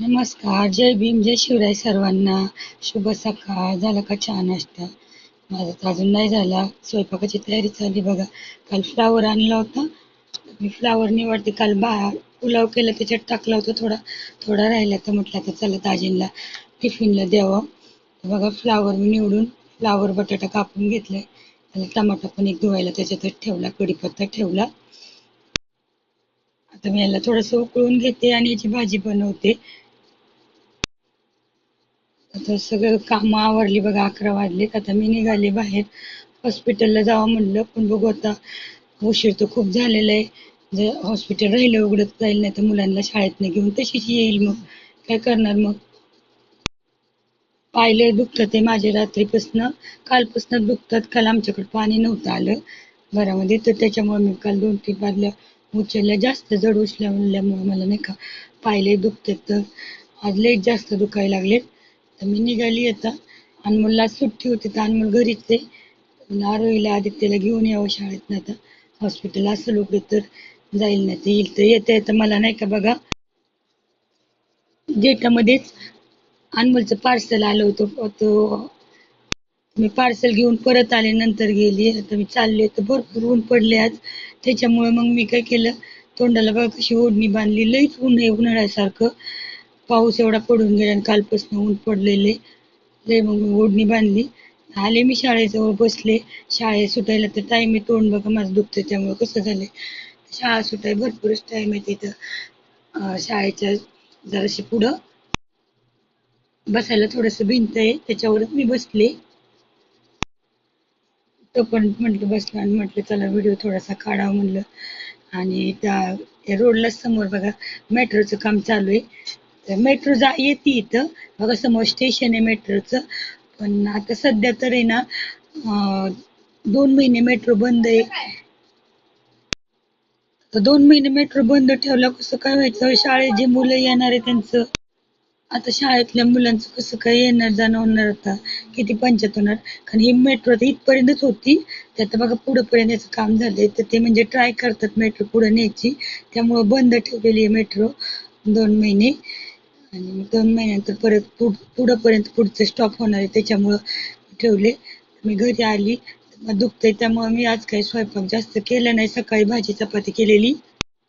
नमस्कार जय भीम जय शिवराय सर्वांना. शुभ सकाळ. झाला का छान नाश्ता? माझा तर अजून नाही झाला. स्वयंपाकाची तयारी चालली बघा. काल फ्लावर आणला होता. मी फ्लावर निवडते. काल बा पुलाव केला त्याच्यात टाकला होता थोडा. थोडा राहिला तर म्हटलं आता चला ताजींना टिफिनला द्यावं. बघा फ्लावर मी निवडून फ्लावर बटाटा कापून घेतलाय. त्याला टमाटा पण एक धुवायला त्याच्यातच ठेवला. कढीपत्ता ठेवला. आता मी याला थोडंसं उकळून घेते आणि याची भाजी बनवते. आता सगळं काम आवरली बघा अकरा वाजलेत आता मी निघाले बाहेर. हॉस्पिटलला जावं म्हणलं पण बघू आता. उशीर तर खूप झालेला आहे. जर हॉस्पिटल राहिलं उघडत जाईल नाही तर मुलांना शाळेत नाही घेऊन तशीच येईल मग. काय करणार मग? पाहिले दुखतात ते माझे रात्रीपासनं. कालपासनं दुखतात. काल आमच्याकडे पाणी नव्हतं आलं. घरामध्ये तर त्याच्यामुळे मी काल दोन तीन बादल्या उचलल्या. जास्त जड उचलल्यामुळे मला नाही का पाहिले दुखतात. तर आज लई जास्त दुखायला लागलेत. तर मी निघाली आता. अनमोलला सुट्टी होती तर अनमोल घरीच ते आरोहीला आदित्यला घेऊन यावं शाळेत आता हॉस्पिटल असं लोक तर जाईल नाही तर येईल. तर येता येतं मला नाही का बघा डेटामध्येच अनमोलचं पार्सल आलं होतं. तो मी पार्सल घेऊन परत आले नंतर गेली. आता मी चालले तर भरपूर ऊन पडले आज. त्याच्यामुळे मग मी काय केलं तोंडाला बघा कशी ओढणी बांधली लईच ऊन आहे उन्हाळ्यासारखं. पाऊस एवढा पडून गेला आणि कालपासून ऊन पडलेले. लय मग मी ओढणी बांधली. आले मी शाळेजवळ बसले. शाळेत सुटायला तर टाइम आहे तोंड बघा माझं दुखतं त्यामुळे कसं झालंय? शाळा सुटाय भरपूरच टाइम आहे तिथं. शाळेच्या जराशी पुढं. बसायला थोडस भिंत आहे त्याच्यावरच मी बसले. तो पण म्हटलं बसला आणि म्हटलं चला व्हिडिओ थोडासा काढावा म्हणलं. आणि त्या रोडला समोर बघा मेट्रोचं काम चालू आहे. मेट्रो जा येते इथं. बघा समोर स्टेशन आहे मेट्रोचं पण आता सध्या तर आहे ना दोन महिने मेट्रो बंद आहे. दोन महिने मेट्रो बंद ठेवला कसं काय व्हायचं? शाळेत जे मुलं येणार आहे त्यांचं आता शाळेतल्या मुलांचं कसं काय येणार जाणं होणार आता? किती पंचायत होणार? कारण ही मेट्रो आता इथपर्यंतच होती. ते आता बघा पुढं पर्यंत याचं काम झालंय. तर ते म्हणजे ट्राय करतात मेट्रो पुढे न्यायची. त्यामुळं बंद ठेवलेली आहे मेट्रो दोन महिने. आणि दोन महिन्यानंतर परत पुढ पुढं पर्यंत पुढचं स्टॉप होणार आहे त्याच्यामुळं ठेवले. मी घरी आली दुखतंय त्यामुळं मी आज काही स्वयंपाक जास्त केला नाही. सकाळी भाजी चपाती केलेली.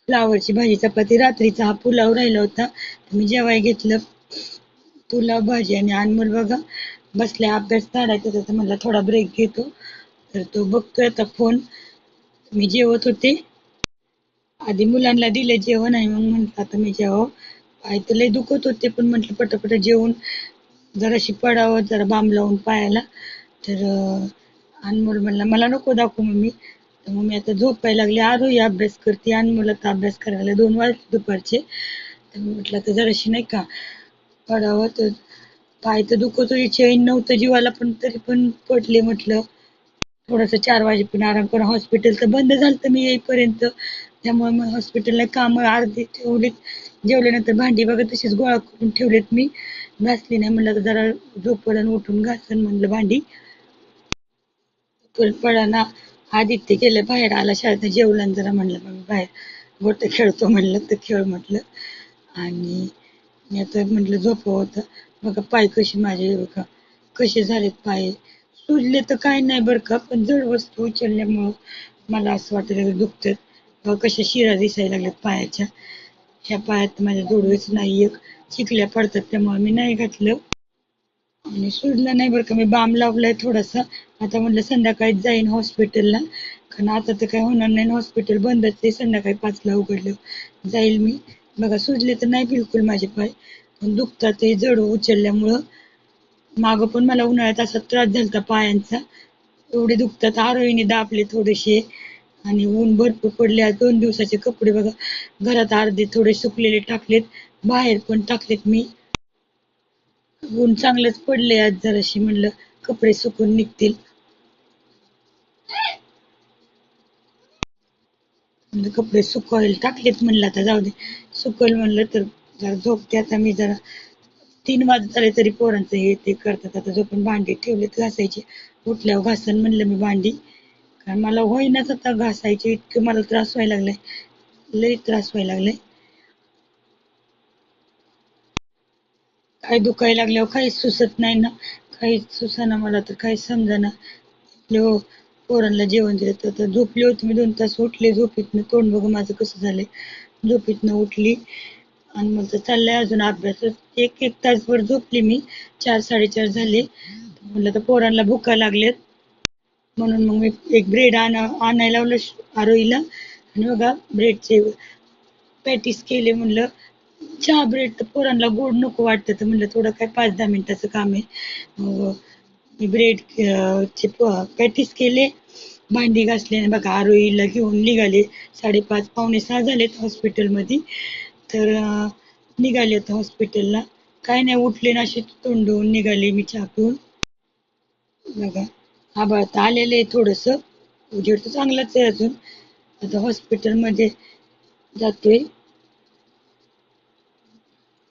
फ्लावरची भाजी चपाती. रात्रीचा हा पुलाव राहिला होता. मी जेवाय घेतलं. पुलाव भाजी आणि अनमोल बघा. बसल्या अभ्यास काढायचा तर म्हणला थोडा ब्रेक घेतो. तर तो बघतोय आता फोन मी जेवत होते. आधी मुलांना दिले जेवण आणि मग म्हंटल आता मी जेवावं. पाय तर लय दुखत होते पण म्हटलं पटापट जेवून जराशी पडावं जरा बाम लावून पायाला. तर अनमोल म्हणला मला नको दाखवू मम्मी. तर मग मी आता झोपायला लागली. आरोही अभ्यास करते. अनमोलाचा अभ्यास करायला दोन वाजले दुपारचे. तर म्हटलं तर जराशी नाही का पडावं? तर पाय तर दुखत होती. चैन नव्हतं जीवाला पण तरी पण पडले म्हटलं. थोडस चार वाजेपर्यंत आराम करून हॉस्पिटल तर बंद झालं तर मी येईपर्यंत. त्यामुळे मग हॉस्पिटलला काम अर्धी ठेवलीत. जेवल्यानंतर भांडी बघा तशीच गोळा करून ठेवलेत मी. घासली नाही म्हणलं जरा झोपडून उठून घासन म्हणलं भांडी. पडाना आदित्य गेलं बाहेर आला शाळेत जेवला जरा म्हणलं मग बाहेर गोट खेळतो म्हणलं तर खेळ म्हटलं. आणि मी आता म्हटलं झोपव होतं बघा पाय कशी माझे बघा कसे झालेत पाय. सुजले तर काय नाही बरं का पण जड वस्तू उचलल्यामुळं मला असं वाटतं दुखतात बघा कशा शिरा दिसायला लागल्यात पायाच्या. ह्या पायात माझ्या जोडवेच नाही एक चिकल्या पडतात त्यामुळे मी नाही घातलं. आणि सुजलं नाही बरं का मी बाम लावलाय थोडासा. आता म्हटलं संध्याकाळी जाईन हॉस्पिटलला कारण आता तर काय होणार नाही हॉस्पिटल बंदच आहे संध्याकाळी पाचला उघडलं. जाईल मी. बघा सुजले तर नाही बिलकुल माझे पाय. पण दुखतात ते जड उचलल्यामुळं. मागं पण मला उन्हाळ्यात असा त्रास झाला पायांचा. एवढे दुखतात आरोहीने दाबले थोडेसे. आणि ऊन भरपूर पडले आज दोन दिवसाचे कपडे बघा. घरात अर्धे थोडे सुकलेले टाकलेत. बाहेर पण टाकलेत मी. ऊन चांगलंच पडले आज जराशी म्हणलं. कपडे सुकून निघतील. कपडे सुकवायला टाकलेत म्हणलं. आता जाऊ दे. सुकल म्हणलं तर जरा झोपते. आता मी जरा तीन वाजत झाले तरी पोरांचं हे ते करतात. आता झोपून भांडी ठेवलेत घासायचे. उठल्यावर घासन म्हणलं मी भांडी. कारण मला होईनाच आता घासायचे इतकं मला त्रास व्हायला लागलाय. लई त्रास व्हायला लागलाय. काय दुखायला लागल्यावर काहीच सुचत नाही ना. काहीच सुसाना मला तर काहीच समजाना. आपल्या पोरांना जेवण दिलं तर झोपली होती मी दोन तास. उठले झोपीतनं तोंड बघू माझं कसं झालंय. झोपीतनं उठली आणि मग तर चाललंय अजून अभ्यास. एक एक तासभर झोपली मी. चार साडेचार झाले. म्हणलं तर पोरांना भुका लागल्यात. म्हणून मग मी एक ब्रेड आणा आणायला लावलं आरोईला आरोहीला. आणि बघा ब्रेडचे पॅटीस केले म्हणलं. चहा ब्रेड तर पोरांना गोड नको वाटतं तर म्हणलं थोडं काय पाच दहा मिनिटाचं काम आहे. मग मी ब्रेड चे पॅटीस केले. भांडी घासले आणि बघा आरोहीला घेऊन निघाले. साडेपाच पावणे सहा झालेत हॉस्पिटलमध्ये तर निघाले आता हॉस्पिटलला काय नाही उठले ना अशी तोंड निघाले मी चहा पिऊन. बघा. आभाळ तर आलेलं आहे थोडस. उजेड तर चांगलाच आहे अजून. आता हॉस्पिटलमध्ये जातोय.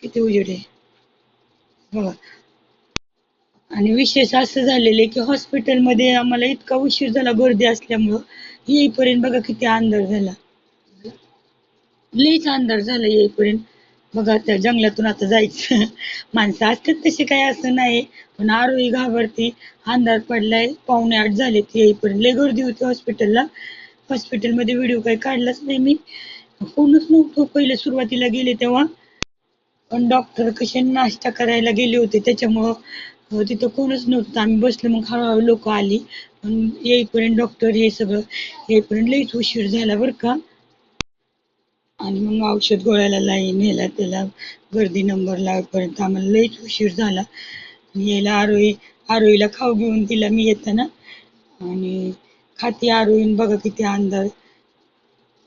किती उजेड आहे? बघा आणि विशेष असं झालेलं आहे की हॉस्पिटलमध्ये आम्हाला इतका उशीर झाला गर्दी असल्यामुळं. येईपर्यंत बघा किती अंधार झाला. लईच अंधार झाला येईपर्यंत. बघा आता जंगलातून आता जायचं. माणसं असतात तशी काही असं नाही. पण आरोही घाबरती. अंधार पडलाय. पावणे आठ झाले ती येईपर्यंत लय गर्दी होती हॉस्पिटलला हॉस्पिटलमध्ये व्हिडिओ काही काढलाच नाही मी. कोणच नव्हतो. पहिले सुरुवातीला गेले तेव्हा. पण डॉक्टर कसे नाश्ता करायला गेले होते. त्याच्यामुळं तिथं कोणच नव्हतं. आम्ही बसलो मग हळूहळू लोक आली. पण येईपर्यंत डॉक्टर हे सगळं येईपर्यंत लईच उशीर झाला बरं का. आणि मग औषध गोळ्याला लाईन नेला त्याला गर्दी नंबर लागपर्यंत आम्हाला लईच उशीर झाला. यायला आरोही आरोईला खाऊ घेऊन दिला मी येताना. आणि खाती आरोईन बघा किती अंधार.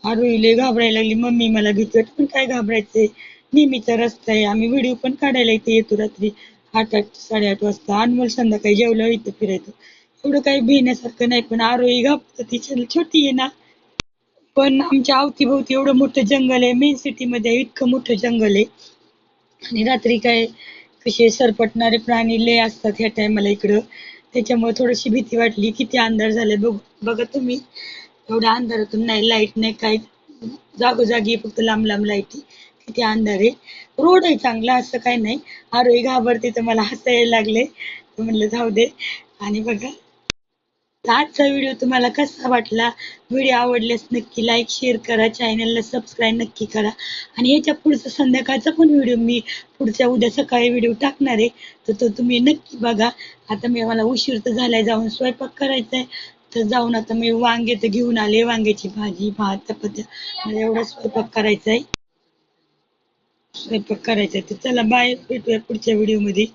आरोही लय घाबरायला लागली मम्मी मला भीती वाटते पण काय घाबरायचंय? नेहमीचा रस्ता आहे आम्ही व्हिडिओ पण काढायला इथे येतो रात्री आठ आठ साडेआठ वाजता. अनमोल संध्याकाळी जेवला इथं फिरायचो. एवढं काही भिण्यासारखं नाही पण आरोही घाबरत ती छोटी आहे ना. पण आमच्या अवतीभोवती एवढं मोठं जंगल आहे. मेन सिटी मध्ये इतकं मोठं जंगल आहे. आणि रात्री काय कसे सरपटणारे प्राणी लय असतात ह्या टायमाला इकडं. त्याच्यामुळे थोडीशी भीती वाटली. किती अंधार झाले बघ. बघा तुम्ही. एवढ्या अंधारातून नाही लाइट नाही काय. जागोजागी फक्त लांब लांब लाईटी किती अंधार आहे. रोड आहे चांगला असं काही नाही. आरोही घाबरते तर मला हसायला लागले म्हणलं जाऊ दे. आणि बघा आजचा व्हिडिओ तुम्हाला कसा वाटला? व्हिडिओ आवडल्यास नक्की लाईक शेअर करा. चॅनलला सबस्क्राईब नक्की करा. आणि याच्या पुढचा संध्याकाळचा पण व्हिडिओ मी पुढच्या उद्या सकाळी व्हिडिओ टाकणार आहे. तर तो तुम्ही नक्की बघा. आता मी मला उशीर तर झालाय. जाऊन स्वयंपाक करायचा आहे तर जाऊन आता मी वांगे तर घेऊन आले. वांग्याची भाजी भात चपात्या. मला एवढा स्वयंपाक करायचा आहे स्वयंपाक करायचा आहे तर चला बाय भेटूया पुढच्या व्हिडिओमध्ये